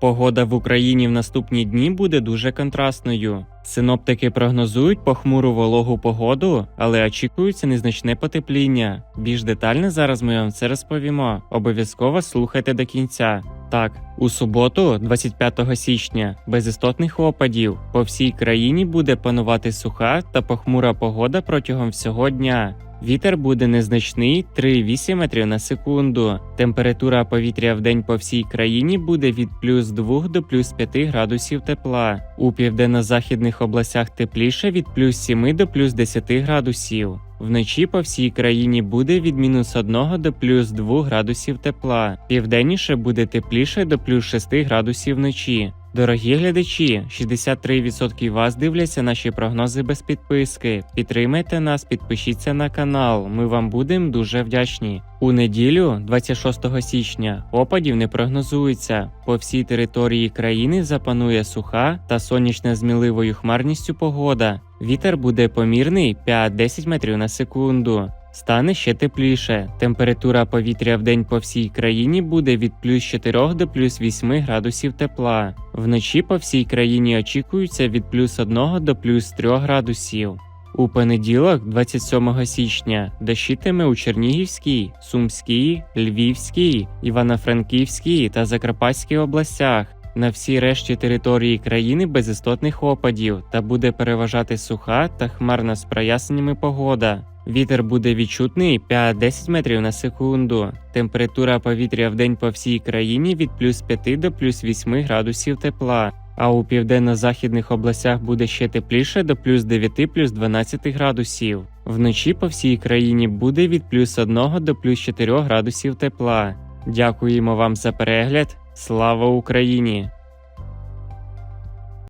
Погода в Україні в наступні дні буде дуже контрастною. Синоптики прогнозують похмуру вологу погоду, але очікується незначне потепління. Більш детально зараз ми вам це розповімо. Обов'язково слухайте до кінця. Так, у суботу, 25 січня, без істотних опадів по всій країні буде панувати суха та похмура погода протягом всього дня. Вітер буде незначний 3,8 метрів на секунду. Температура повітря в день по всій країні буде від плюс 2 до плюс 5 градусів тепла. У південно-західних областях тепліше від плюс 7 до плюс 10 градусів. Вночі по всій країні буде від мінус 1 до плюс 2 градусів тепла. Південніше буде тепліше до плюс 6 градусів вночі. Дорогі глядачі, 63% вас дивляться наші прогнози без підписки. Підтримайте нас, підпишіться на канал. Ми вам будемо дуже вдячні. У неділю, 26 січня, опадів не прогнозується. По всій території країни запанує суха та сонячна з міливою хмарністю погода. Вітер буде помірний 5-10 метрів на секунду. Стане ще тепліше. Температура повітря в день по всій країні буде від плюс 4 до плюс 8 градусів тепла. Вночі по всій країні очікується від плюс 1 до плюс 3 градусів. У понеділок, 27 січня, дощитиме у Чернігівській, Сумській, Львівській, Івано-Франківській та Закарпатській областях. На всій решті території країни без істотних опадів та буде переважати суха та хмарна з проясненнями погода. Вітер буде відчутний 5-10 метрів на секунду. Температура повітря в день по всій країні від плюс 5 до плюс 8 градусів тепла. А у південно-західних областях буде ще тепліше до плюс 9 плюс 12 градусів. Вночі по всій країні буде від плюс 1 до плюс 4 градусів тепла. Дякуємо вам за перегляд. Слава Україні!